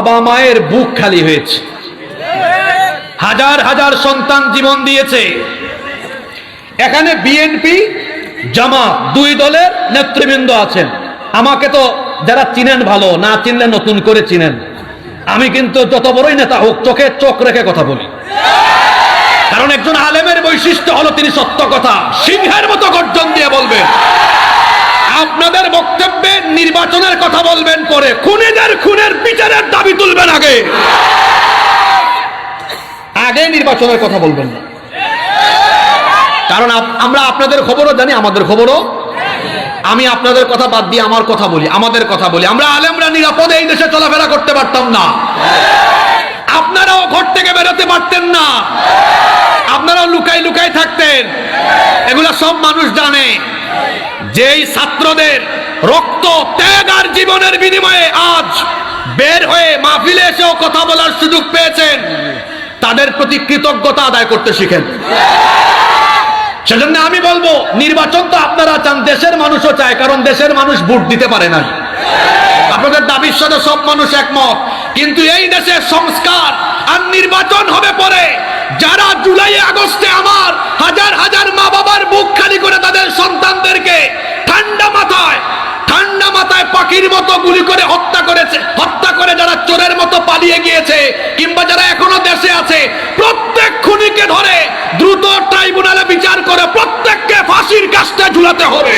বাবা মায়ের বুক খালি হয়েছে। হাজার হাজার সন্তান জীবন দিয়েছে। এখানে বিএনপি জামাত, দুই দলের নেতৃবৃন্দ আছেন। আমাকে তো যারা চিনেন ভালো, না চিনলে নতুন করে চিনেন। আমি কিন্তু যত বড়ই নেতা হোক, চোখে চোখ রেখে কথা বলি। কারণ একজন আলেমের বৈশিষ্ট্য হলো তিনি সত্য কথা, সিংহের মতো গর্জন দিয়ে বলবেন। নির্বাচনের কথা বলবেন পরে খুনিদের খুনের বিচারের দাবি তুলবেন আগে। আগে নির্বাচনের কথা বলবেন না। কারণ আমরা আপনাদের খবরও জানি, আমাদের খবরও। আমি আপনাদের কথা বাদ দিয়ে আমার কথা বলি, আমাদের কথা বলি। আমরা আলেমরা নিরাপদে এই দেশে চলাফেরা করতে পারতাম না। আপনারাও ঘর থেকে বেরোতে পারতেন না। আপনারাও লুকাই লুকাই থাকতেন। এগুলা সব মানুষ জানে। যেই ছাত্রদের রক্ত ত্যাগ আর জীবনের বিনিময়ে আজ বের হয়ে মাহফিলে এসেও কথা বলার সুযোগ পেয়েছেন, তাদের প্রতি কৃতজ্ঞতা আদায় করতে শিখেন। সেজন্য আমি বলব, নির্বাচন তো আপনারা চান, দেশের মানুষও চায়, কারণ দেশের মানুষ ভোট দিতে পারে না আপনাদের দাবির সাথে সব মানুষ একমত, কিন্তু এই দেশের সংস্কার আর নির্বাচন হবে পরে যারা জুলাই আগস্টে আমার হাজার হাজার মা বাবার বুক খালি করে তাদের সন্তানদেরকে ঠান্ডা মাথায় ঠান্ডা মাথায় পাখির মতো গুলি করে হত্যা করেছে, হত্যা করে যারা চোরের মতো পালিয়ে গিয়েছে কিংবা যারা এখনও দেশে আছে, প্রত্যেক খুনিকে ধরে দ্রুত ট্রাইব্যুনালে বিচার করে প্রত্যেককে ফাঁসির কাজটা ঝুলাতে হবে।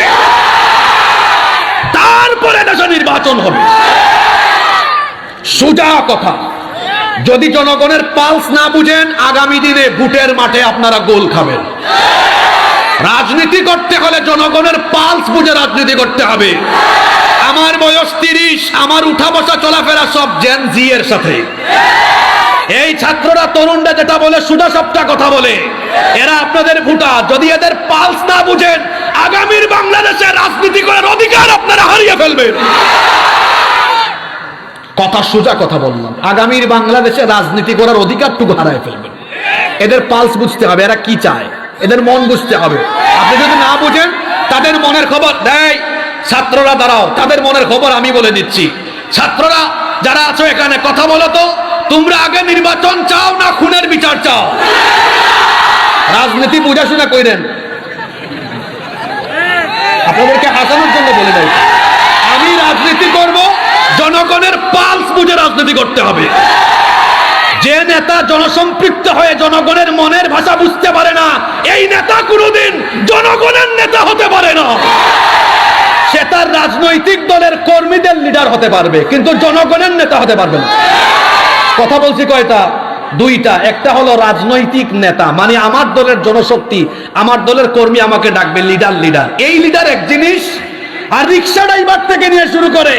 তারপরে দেশে নির্বাচন হবে। সোজা কথা। যদি জনগণের পালস না বুঝেন, আগামী দিনে বুটের মাঠে আপনারা গোল খাবেন। রাজনীতি করতে হলে জনগণের পালস বুঝে রাজনীতি করতে হবে। আমার বয়স তিরিশ, আমার উঠা বসা চলাফেরা সব জেন জি এর সাথে। এই ছাত্ররা, তরুণরা যেটা বলে, সুদা সবটা কথা বলে। এরা আপনাদের ভুটা। যদি এদের পালস না বুঝেন, আগামীর বাংলাদেশে রাজনীতি করার অধিকার আপনারা হারিয়ে ফেলবেন। কথা, সোজা কথা বললাম। আগামীর বাংলাদেশে রাজনীতি করার অধিকারটুকু হারায় ফেলবেন। এদের পালস বুঝতে হবে, এরা কি চায়? এদের মন বুঝতে হবে। আপনি যদি না বুঝেন, তাদের মনের খবর দেয় ছাত্ররা দাঁড়াও, তাদের মনের খবর আমি বলে দিচ্ছি। ছাত্ররা যারা আছো এখানে, কথা বলো তো। তোমরা আগে নির্বাচন চাও না খুনের বিচার চাও? রাজনীতি বুঝাশোনা কইরেন আপনাদেরকে হাসানোর জন্য বলে দেয় আমি রাজনীতি করব জনগণের পালস বুঝে রাজনীতি করতে হবে। যে নেতা জনসম্পৃক্ত হয়ে জনগণের মনের ভাষা বুঝতে পারে না, এই নেতা কোনোদিন জনগণের নেতা হতে পারে না। সে তার রাজনৈতিক দলের কর্মীদের লিডার হতে পারবে, কিন্তু জনগণের নেতা হতে পারবে না। কথা বলছি কয়টা? দুইটা। একটা হলো রাজনৈতিক নেতা মানে আমার দলের জনশক্তি, আমার দলের কর্মী আমাকে ডাকবে লিডার লিডার এই লিডার এক জিনিস, আর রিক্সা ড্রাইভার থেকে নিয়ে শুরু করে।